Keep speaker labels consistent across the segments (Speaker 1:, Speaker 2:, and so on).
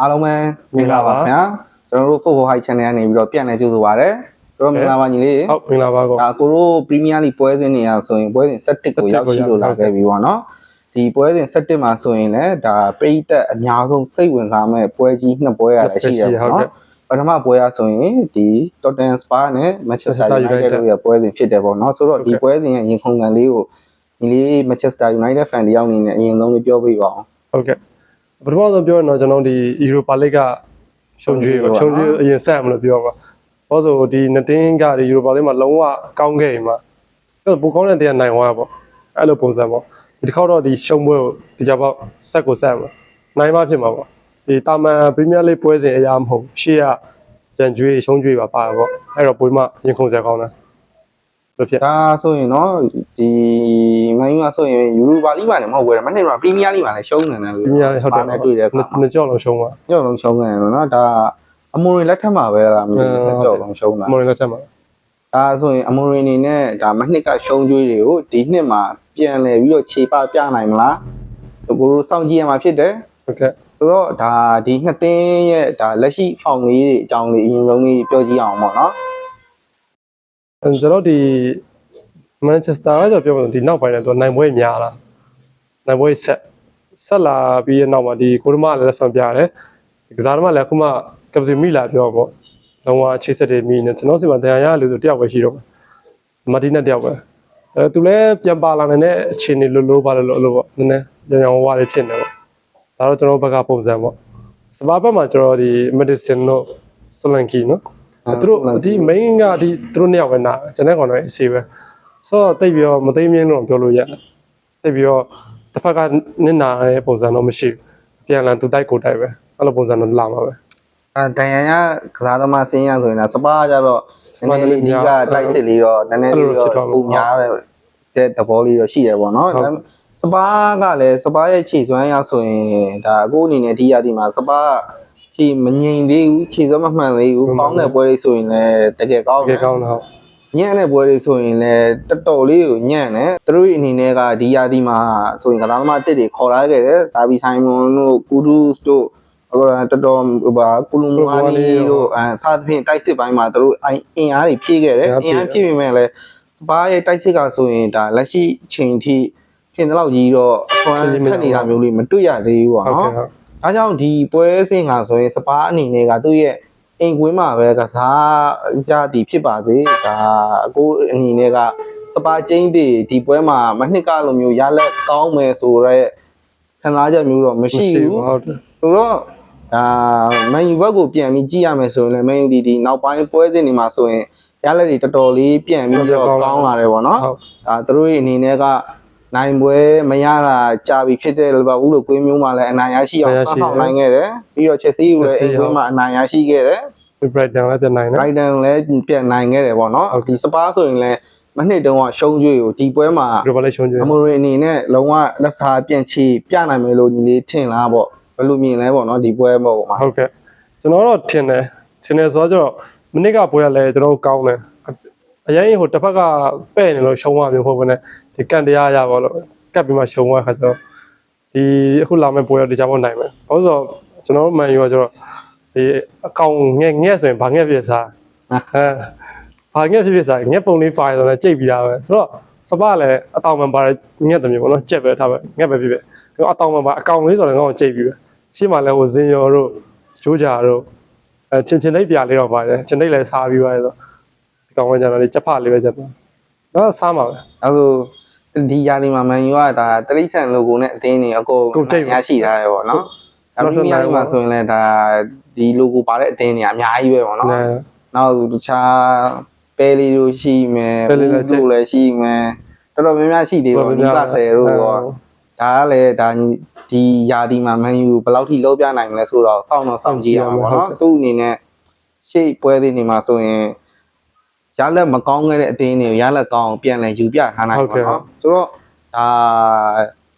Speaker 1: အားလုံးပဲမင်္ဂလာပါခင်ဗျာကျွန်တော်တို့ Football High Channel ကနေပြီးတော့ပြန်လည်ကြိုဆိုပါရစေကျွန်တော်မင်္ဂလာပါညီလေး
Speaker 2: ဟုတ်မင်္ဂလာပါကော
Speaker 1: ဒါကိုတို့ Premier League ပွဲစဉ်နေရဆိုရင်ပွဲစဉ်17ကိုရောက်ရှိလို့လာခဲ့ပြီပေါ့နော်ဒီပွဲစဉ်17မှာဆိုရင်လည်းဒါပရိသတ်အများဆုံးစိတ်ဝင်စားမဲ့ပွဲကြီးနှစ်ပွဲရလည်းရှိတယ်ပေါ့နော်ပထမပွဲရဆိုရင်ဒီ Tottenham Spa နဲ့ Manchester United တို့ရဲ့ပွဲစဉ်ဖြစ်တယ်ပေါ့နော်ဆိုတော့ဒီပွဲစဉ်ရဲ့ရင်ခုန်ကန်လေးကိုညီလေး Manchester United fan တယောက်အနေနဲ့အရင်ဆုံးလေးပြောပြပါအောင်
Speaker 2: ဟုတ်ကဲ့ ပထမဆုံးပြောရင်တော့ကျွန်တော်ဒီ Europa League ကရှုံးကြွေးပါရှုံးကြွေးအရင်ဆက်မလို့ပြောပါဘာလို့ဆိုဒီနှစ်တင်းကဒီ Europa League မှာလုံးဝကောင်းခဲ့ရင်မှာအဲ့ပူကောင်းတဲ့တရားနိုင်သွားပေါ့အဲ့လိုပုံစံပေါ့ဒီတစ်ခေါက်တော့ဒီရှုံးပွဲကိုဒီကြပေါ့ဆက်ကိုဆက်မှာနိုင်မှဖြစ်မှာပေါ့ဒီတာမန် Premier League ပွဲစဉ်အရာမဟုတ်ရှေ့ကရန်ကြွေးရှုံးကြွေးပါပါပေါ့အဲ့တော့ပွဲမှရင်ခုန်စရာကောင်းတယ် လို့ဖြစ်
Speaker 1: ဒါဆိုရင်တော့ဒီမန်ယူကဆိုရင်ယူရိုပါလိမှာလည်းမဟုတ်ဘူးလေမနေ့ကပရီးမီးယားလိမှာလည်းရှုံးနေတယ်
Speaker 2: ပြင်းရတယ်ဟုတ်တယ်
Speaker 1: နဲ့တွေ့တဲ့အခါမှာ
Speaker 2: နှစ်ကြောက်လုံးရှုံးသွား
Speaker 1: ကြောက်လုံးရှုံးနေတယ်နော်ဒါအမိုရီလက်ထက်မှာပဲလားမသိဘူးကြောက်လုံးရှုံးတာ
Speaker 2: မော်ရီလက်ချက်မှာ
Speaker 1: ဒါဆိုရင်အမိုရီအနေနဲ့ဒါမနှစ်ကရှုံးကြွေးတွေကိုဒီနှစ်မှာပြန်လဲပြီးတော့ခြေပပြနိုင်မလားဘိုးတို့စောင့်ကြည့်ရမှာဖြစ်တယ်
Speaker 2: ဟုတ်ကဲ့
Speaker 1: ဆိုတော့ဒါဒီနှစ်သင်းရဲ့ဒါလက်ရှိဖောင်လေးတွေအကြောင်းလေးအရင်ဆုံးလေးပြောကြည့်အောင်ပေါ့နော်
Speaker 2: အဲ ကျွန်တော်ဒီမန်ချက်စတာကကျွန်တော်ပြောမှာဒီနောက်ပိုင်းနဲ့သူနိုင်ပွဲများလာနိုင်ပွဲဆက်ဆက်လာပြီးတဲ့နောက်မှာဒီကိုရမလည်းလက်ဆောင်ပြရတယ်ဒီကစားသမားလည်းအခုမှကပစီမိလာပြောပေါ့လုံးဝချိတ်ဆက်တယ်မိနေကျွန်တော်စီမှာတရားရလူဆိုတယောက်ပဲရှိတော့မာတီနဲ့တယောက်ပဲအဲသူလည်းပြန်ပါလာနိုင်တဲ့အခြေအနေလိုလိုပါလို့လို့ပေါ့နည်းနည်းညောင်ညောင်ဝါးလေးဖြစ်နေပေါ့ဒါတော့ကျွန်တော်ဘက်ကပုံစံပေါ့စပါဘက်မှာကျွန်တော်ဒီ medicine တို့ဆလန်ကီနော်အဲ သူတို့ဒီ main ကဒီသူတို့နှစ်ယောက်ပဲနာကျွန်တော်ကတော့အစီပဲဆိုတော့တိတ်ပြီးတော့မသိမင်းတော့ပြောလို့ရတယ်တိတ်ပြီးတော့တစ်ဖက်ကနစ်နာတဲ့ပုံစံတော့မရှိဘူးပြန်လာသူတိုက်ကိုတိုက်ပဲအဲ့လိုပုံစံတော့လာမှာပဲ
Speaker 1: အဲဒိုင်ယန်ကကစားသမားစင်းရဆိုရင်တော့စပါးကြတော့နည်းနည်းလေးဒီကတိုက်စစ်လေးတော့နည်းနည်းလေးတော့ပုံများတဲ့တဘောလေးတော့ရှိတယ်ပေါ့နော်ဒါစပါးကလည်းစပါးရဲ့ခြေစွမ်းရဆိုရင်ဒါအခုအနေနဲ့ဒီရသည်မှာစပါး ခြေမငိမ့်သေးဘူးခြေစွမ်းမမှန်သေးဘူးကောင်းတဲ့ပွဲလေးဆိုရင်လည်းတကယ်ကောင်း
Speaker 2: တ
Speaker 1: တ
Speaker 2: က
Speaker 1: ယ်
Speaker 2: ယ်ကောင်းတော့
Speaker 1: ညံ့တဲ့ပွဲလေးဆိုရင်လည်းတော်တော်လေးကိုညံ့တယ်သူတို့အနေနဲ့ကဒီရာသီမှာဆိုရင်ကစားသမားတစ်တွေခေါ်လာခဲ့တယ်ဇာဘီဆိုင်မွန်တို့ကူဒူးစ်တို့ဟိုတော်တော်ဟိုပါကူလူမွာနီတို့အဲစသဖြင့်တိုက်စစ်ပိုင်းမှာသူတို့အင်အားတွေဖြည့်ခဲ့တယ်အင်အားဖြည့်ပေမဲ့လည်းစပါးရဲ့တိုက်စစ်ကဆိုရင်ဒါလက်ရှိချိန်ထိခင်တဲ့လောက်ကြီးတော့အဆွမ်းခက်နေတာမျိုးလေးမတွေ့ရသေးဘူးပေါ့
Speaker 2: ဟုတ်
Speaker 1: နော်
Speaker 2: ကဲ့ဟုတ်။
Speaker 1: အားကြောင့်ဒီပွဲစဉ်ကဆိုရင်စပါးအနေနဲ့ကသူ့ရဲ့အိမ်ကွင်းမှာပဲကစားကြသည်ဖြစ်ပါစေ။ဒါအကိုအနေနဲ့ကစပါးချင်းတွေဒီပွဲမှာမနှစ်ကလိုမျိုးရလက်ကောင်းမယ်ဆိုတော့ခံစားချက်မျိုးတော့မရှိဘူး
Speaker 2: ဟုတ်တယ်။
Speaker 1: ဆိုတော့ဒါမန်ယူဘက်ကိုပြန်ပြီးကြည့်ရမယ်ဆိုရင်လည်းမန်ယူဒီဒီနောက်ပိုင်းပွဲစဉ်တွေမှာဆိုရင်ရလက်တွေတော်တော်လေးပြန်ပြီးတော့ကောင်းလာတယ်ပေါ့နော်
Speaker 2: ဟုတ်။
Speaker 1: ဒါသူတို့ရဲ့အနေနဲ့က နိုင်ပွဲမရတာကြာပြီဖြစ်တဲ့လီဗာပူးလိုကွင်းမျိုးမှာလည်းအနိုင်ရရှိအောင်ဆောက်ဆောင်နိုင်ခဲ့တယ်ပြီးတော့ချက်စီကိုလည်းအိမ်ကွင်းမှာအနိုင်ရရှိခဲ့တယ်
Speaker 2: ဒီ Brighton လည်းပြန်နိုင်
Speaker 1: ဘ
Speaker 2: တယ်
Speaker 1: ရိုက်တန်လည်းပြန်နိုင်ခဲ့တယ်ပေါ့နော်
Speaker 2: ဟုတ်ကဲ့
Speaker 1: ဒီစပါးဆိုရင်လည်းမနှစ်တုန်းကရှုံးကြွေကိုဒီပွဲမှာ
Speaker 2: ဒီဘက်လည်းရှုံးကြ
Speaker 1: အမိုရီအနေနဲ့လုံးဝလက်စားပြန်ချီပြနိုင်မယ်လို့ညီလေးထင်လားပေါ့ဘယ်လိုမြင်လဲပေါ့နော်ဒီပွဲပေါ့မှာ
Speaker 2: ဟုတ်ကဲ့ကျွန်တော်တော့ထင်တယ်ထင်တယ်ဆိုတော့ကျတော့မနစ်ကပွဲကလည်းကျွန်တော်ကောင်းတယ်အရင်ဟိုတစ်ဖက်ကပဲ့နေလို့ရှုံးသွားမျိုးဟုတ်ဘဲနဲ့ ဒီကန်တရားရပါလို့ကပ်ပြီးမှရှုံးသွားခါကျတော့ဒီအခုလာမယ့်ပွဲတော့ဒီကြဖို့နိုင်မယ်ဘာလို့ဆိုတော့ကျွန်တော်တို့မန်ယူကကျတော့ဒီအကောင်ငက်ငက်ဆိုရင်ဘာငက်ဖြစ်စားအဲဘာငက်ဖြစ်ဖြစ်စားငက်ပုံလေးပါရဆိုတော့ကြိတ်ပြီးတာပဲဆိုတော့စပလည်းအတောင်မှန်ပါငက်တယ်မျိုးပေါ့နော်ကြက်ပဲထားပဲငက်ပဲဖြစ်ဖြစ်သူအတောင်မှန်ပါအကောင်လေးဆိုတော့ငေါ့ကြိတ်ပြီးပဲရှေ့မှာလည်းဟိုဇင်ယော်တို့ဂျိုးဂျာတို့အဲချင်းချင်းလေးပြလေးတော့ပါတယ်ချင်းလေးလည်းစားပြီးသွားတယ်ဆိုဒီကောင်ကကျတော့လေချက်ဖလေးပဲချက်တော့တော့စားမှာပဲ
Speaker 1: အဲဆို ဒီယာဒီမှာမန်ယူကဒါတရိတ်ဆန်လိုကိုနဲ့အတင်းနေအကုန်ရရှိထားတယ်ပေါ့နော်ဒါပရီးမီးယားလိမှာဆိုရင်လည်းဒါဒီ logo ပါတဲ့အတင်းတွေအများကြီးပဲပေါ့နော်
Speaker 2: နဲ
Speaker 1: နောက်တခြားပဲလီတို့ရှိမယ်
Speaker 2: ပဲလီလည်းကြိတ်
Speaker 1: တို့လည်းရှိမယ်တော်တော်များများရှိသေးတော့ဒီကဆယ်တို့ရောဒါကလည်းဒါဒီယာဒီမှာမန်ယူဘယ်လောက်ထိလောက်ပြနိုင်မလဲဆိုတော့စောင့်တော့စောင့်ကြည့်ရမှာပေါ့နော်သူ့အနေနဲ့ရှေ့ပွဲသေးနေမှာဆိုရင် ရလက်မကောင်းခဲ့တဲ့အတင်းတွေကိုရလက်ကောင်းအောင်ပြန်လဲယူပြထားနိုင်ပါတော့ဆိုတော့ဒါ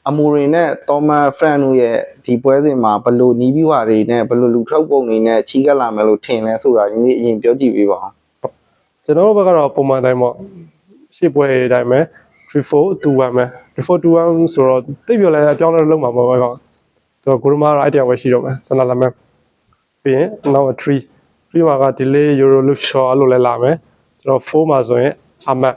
Speaker 1: အမူရီနဲ့တော်မန်ဖရန်တို့ရဲ့ဒီပွဲစဉ်မှာဘယ်လိုနီးပြီးွားတွေနဲ့ဘယ်လိုလူထုတ်ပုံတွေနဲ့ချီးကပ်လာမယ်လို့ထင်လဲဆိုတာဒီနေ့အရင်ပြောကြည့်ပေးပါဦး
Speaker 2: ကျွန်တော်တို့ဘက်ကတော့ပုံမှန်တိုင်းပေါ့ရှေ့ပွဲအတိုင်းပဲ3421ပဲ3421ဆိုတော့တိတ်ပြောလဲအပြောင်းလဲလုံးမှာပေါ့ပဲကောင်သူကကိုရမာတော့အဲ့တရားပဲရှိတော့မယ်ဆန္ဒလာမယ်ပြီးရင်နောက်3 3မှာက delay euro look short အဲ့လိုလဲလာမယ် ကျွန်တော်4မှာဆိုရင်အာမတ်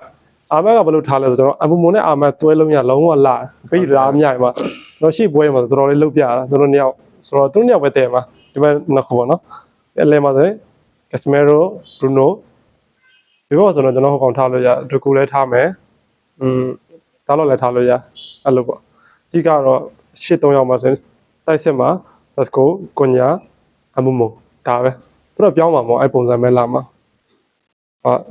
Speaker 2: အာမတ်ကဘယ်လိုထားလဲဆိုတော့ကျွန်တော်အပူမုံနဲ့အာမတ်တွဲလုံးရလုံးဝလာပြီးရာအမြိုင်မှာကျွန်တော်ရှေ့ပွဲမှာတော်တော်လေးလုတ်ပြတာသူတို့နှစ်ယောက်ဆိုတော့သူတို့နှစ်ယောက်ပဲတဲ့မှာဒီမှာနှစ်ခုပေါ့နော်အဲ့လဲမှာဆိုရင် Casemiro Bruno ဒီဘောဆိုတော့ကျွန်တော်ဟိုကောင်ထားလို့ရဒကူလည်းထားမယ်อืมထားလို့လည်းထားလို့ရအဲ့လိုပေါ့အဓိကတော့ရှစ်၃ယောက်မှာဆိုရင်တိုက်စစ်မှာ Sasco ကွန်ညာအမှုမဒါပဲသူတို့ပြောင်းမှာမဟုတ်အဲ့ပုံစံပဲလာမှာဟာ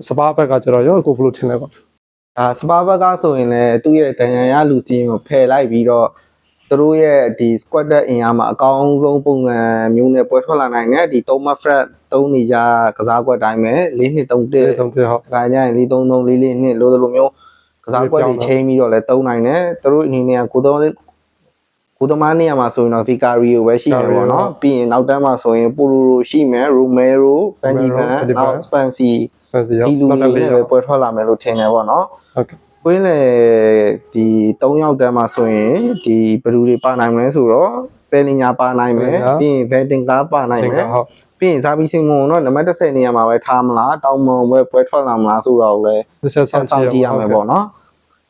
Speaker 2: စပါးဘက်ကကျတော့ရောကိုဘယ်လိုထင်လဲပေါ့
Speaker 1: ဒါစပါဘက်ကဆိုရင်လည်းသူ့ရဲ့တန်ရန်ရလူစီရင်ကိုဖယ်လိုက်ပြီးတော့သူတို့ရဲ့ဒီ squad အင်အားမှာအကောင်းဆုံးပုံစံမျိုးနဲ့ပွဲထွက်လာနိုင်တယ်ဒီ3 map fret 3နေကြကစားကွက်တိုင်းပဲ4နှစ်3
Speaker 2: ဒီ
Speaker 1: 1
Speaker 2: တုံးတဲ့ဟုတ်
Speaker 1: ခါကျရင်4 3 3 4 4နှစ်လို့လိုမျိုးကစားကွက်တွေချိန်ပြီးတော့လည်းတုံးနိုင်တယ်သူတို့အနေနဲ့ကိုတော့ ကိုသမားနေရာမှာဆိုရင်တော့ Vicario ပဲရှိမယ်ပေါ့နော်ပြီးရင်နောက်တန်းမှာဆိုရင် Polo ရှိမယ် Romero, Benjamin, နောက် Spancy
Speaker 2: ဖန်စီရော
Speaker 1: ဒီလူ
Speaker 2: နောက်
Speaker 1: တွေ
Speaker 2: တစ်လေး
Speaker 1: နဲ့
Speaker 2: ရော
Speaker 1: ပဲပွဲထွက်လာမယ်လို့ထင်တယ်ပေါ့နော်
Speaker 2: ဟုတ်ကဲ့။
Speaker 1: ကွင်းလေဒီ3ယောက်တန်းမှာဆိုရင်ဒီဘယ်လူတွေပါနိုင်မလဲဆိုတော့ပယ်လင်ညာပါနိုင်မယ်
Speaker 2: ဟုတ်ကဲ့
Speaker 1: ပြီးရင်ဗယ်တင်ကားပါနိုင်
Speaker 2: တင်
Speaker 1: မယ်
Speaker 2: ကဟုတ်
Speaker 1: ပြီးရင်ဇာဘီစင်မွန်တော့နံပါတ်10နေရာမှာပဲထားမလားတောင်မွန်ပဲပွဲထွက်လာမလားဆိုတော့လည်း
Speaker 2: တစ်ချက်
Speaker 1: ဆော
Speaker 2: ဆော
Speaker 1: က်
Speaker 2: င်း
Speaker 1: ကြည့်ရမယ်ပေါ့နော်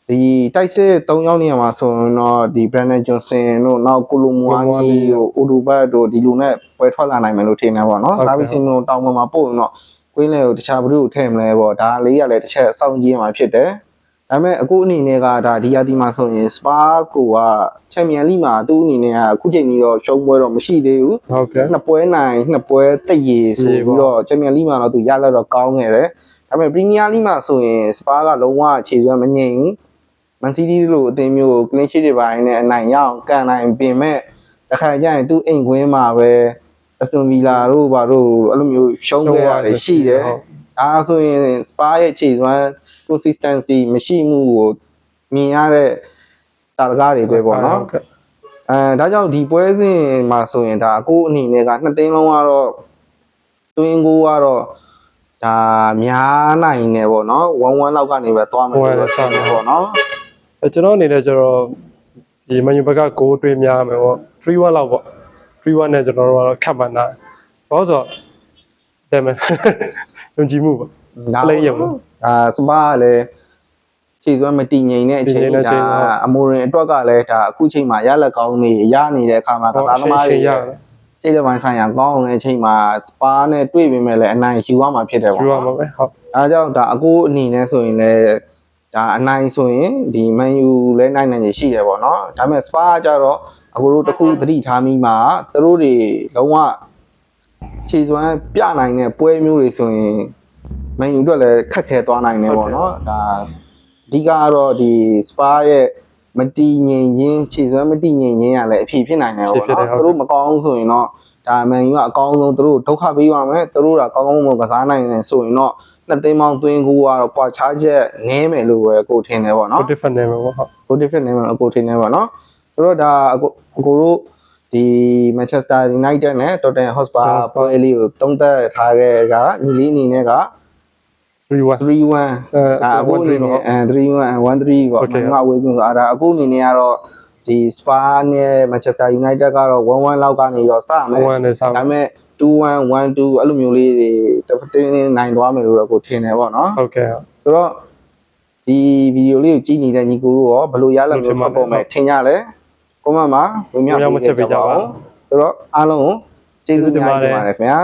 Speaker 1: ဒီတိုက်စစ်3ယောက်နေရာမှာဆိုရင်တော့ဒီ Brandon Johnson တို့နောက်ကိုလိုမွာနီတို့အိုဒူဘတ်တို့ဒီလူနဲ့ပွဲထွက်လာနိုင်မယ်လို့ထင်တယ်ပေါ့နော်ဇာဘီစင်မွန်တောင်မွန်မှာပို့ရင်တော့ကွင်းလေကိုတခြားဘယ်သူကိုထည့်မလဲပေါ့ဒါလေးရလည်းတစ်ချက်စောင့်ကြည့်ရမှာဖြစ်တယ်ဒါပေမဲ့အခုအနေနဲ့ကဒါဒီယာတီမှာဆိုရင် Spurs ကိုကချန်ပီယံလိမှာသူ့အနေနဲ့ကအခုချိန်ကြီးတော့ရှုံးပွဲတော့မရှိသေးဘူး
Speaker 2: ဟုတ်ကဲ့
Speaker 1: နှစ်ပွဲနိုင်နှစ်ပွဲတက်ရည်ဆိုပြီးတော့ချန်ပီယံလိမှာတော့သူရလာတော့ကောင်းခဲ့တယ်ဒါပေမဲ့ပရီးမီးယားလိမှာဆိုရင် Spurs ကလုံးဝအခြေစွမ်းမငြိမ်ဘူး မန်စီးတီးလိုအသင်းမျိုးကို clean sheet တွေပိုင်းနဲ့အနိုင်ရအောင်ကန်နိုင်ပြင်မဲ့တစ်ခါကျရင်သူ့အိမ်ခွင်းမှာပဲ Aston Villa တို့ဘာတို့အဲ့လိုမျိုးရှုံးခဲ့ရတယ်ရှိတယ်ဒါဆိုရင် spa ရဲ့ခြေစွမ်း consistency မရှိမှုကိုမြင်ရတဲ့တာရကားတွေပဲပေါ့နော်
Speaker 2: ဟုတ်ကဲ့
Speaker 1: အဲဒါကြောင့်ဒီပွဲစဉ်မှာဆိုရင်ဒါအခုအနေနဲ့ကနှစ်သိန်းလုံးကတော့တွင်းကိုကတော့ဒါများနိုင်နေပေါ့နော်1-1လောက်ကနေပဲသွားမယ်လို့တော့ဆက်မယ်ပေါ့နော်
Speaker 2: အဲ ကျွန်တော်အနေနဲ့ကျတော့ဒီမန်ယူဘက်ကဂိုးတွေးများမယ်ပေါ့3-1လောက်ပေါ့3-1နဲ့ကျွန်တော်တို့ကတော့ခတ်မှန်းတာဘာလို့ဆိုတော့တယ်မယ်ယုံကြည်မှုပေါ့
Speaker 1: ဒါ
Speaker 2: ပလိရုံပေါ့
Speaker 1: အာစပါကလည်းခြေစွမ်းမတည်ငြိမ်တဲ့အချိန်
Speaker 2: တည်ငြိမ်တဲ့အချိန်
Speaker 1: ဒါ
Speaker 2: ပေါ့
Speaker 1: အမိုရင်အတွက်ကလည်းဒါအခုချိန်မှာရလက်ကောင်းနေရနေတဲ့အခါမှာကစားသမားတွေ
Speaker 2: ရ
Speaker 1: စိတ်ဓာတ်ပိုင်းဆိုင်ရာကောင်းအောင်တဲ့အချိန်မှာစပါနဲ့တွေ့ပေမဲ့လည်းအနိုင်ယူရမှာဖြစ်တယ်
Speaker 2: ယူ
Speaker 1: ပေါ့
Speaker 2: ရ
Speaker 1: နော်
Speaker 2: မှာပဲဟုတ်
Speaker 1: အဲဒါကြောင့်ဒါအကိုအနေနဲ့ဆိုရင်လည်း ဒါအနိုင်ဆိုရင်ဒီမန်ယူလည်းနိုင်နိုင်နေရှိတယ်ပေါ့နော်ဒါပေမဲ့စပါကကြတော့အကိုတို့တစ်ခုသတိထားမိမှာသူတို့တွေလုံးဝခြေစွမ်းပြနိုင်တဲ့ပွဲမျိုးတွေဆိုရင်မန်ယူအတွက်လည်းခက်ခဲသွားနိုင်တယ်ပေါ့နော်ဒါအဓိကကတော့ဒီစပါရဲ့မတီငြိမ်ခြင်းခြေစွမ်းမတီငြိမ်ခြင်းကလည်းအဖြစ်ဖြစ်နိုင်တယ်ပေါ့နော်သူတို့မကောင်းဆိုရင်တော့ ဒါမန်ယူကအကောင်းဆုံးသူတို့ဒုက္ခပေးရမယ်သူတို့ကကောင်းကောင်းမွန်ကစားနိုင်တယ်ဆိုရင်တော့နှစ်သိန်းပေါင်းသွင်းကူကတော့ကွာခြားချက်နည်းမယ်လို့ပဲကိုထင်တယ်ပေါ့
Speaker 2: ဟုတ်
Speaker 1: နော်
Speaker 2: different နေမှာပေါ့ဟုတ်
Speaker 1: ကို different နည်းမယ်လို့ကိုထင်တယ်ပေါ့နော်ဆိုတော့ဒါအကိုအကိုတို့ဒီ Manchester United နဲ့ Tottenham Hotspur ပွဲလေးကိုတုံးသက်ထားခဲ့ကညီလေးအနေနဲ့က
Speaker 2: 3-1
Speaker 1: 3-1
Speaker 2: အဲ
Speaker 1: ဒါအခုအနေနဲ့အဲ3-1 1-3ပေါ့
Speaker 2: Okay.
Speaker 1: မမဝေးကွန်းဆိုအဲ့ဒါအခုအနေနဲ့ကတော့ ဒီ Spa နဲ့ Manchester United ကတော့1-1လောက်ကနေတော့စမယ်
Speaker 2: 1-1နဲ့ဆောင်း
Speaker 1: ဒါပေမဲ့2-1 1-2အဲ့လိုမျိုးလေးတွေတစ်သိန်းသိန်းနိုင်သွားမယ်လို့တော့ကိုထင်တယ်ပေါ့နော်
Speaker 2: ဟုတ်ကဲ့ဟုတ်
Speaker 1: ဆိုတော့ဒီဗီဒီယိုလေးကိုကြည့်နေတဲ့ညီကိုတို့ရောဘယ်လိုရလက်မျိုးဖတ်ပေါ်မယ်ထင်ကြလဲကွန်မန့်မှာဝင်မြောက်ပေးကြပါဦးဆိုတော့အားလုံးကိုကျေးဇူးတင်ပါတယ်ခင်ဗျာ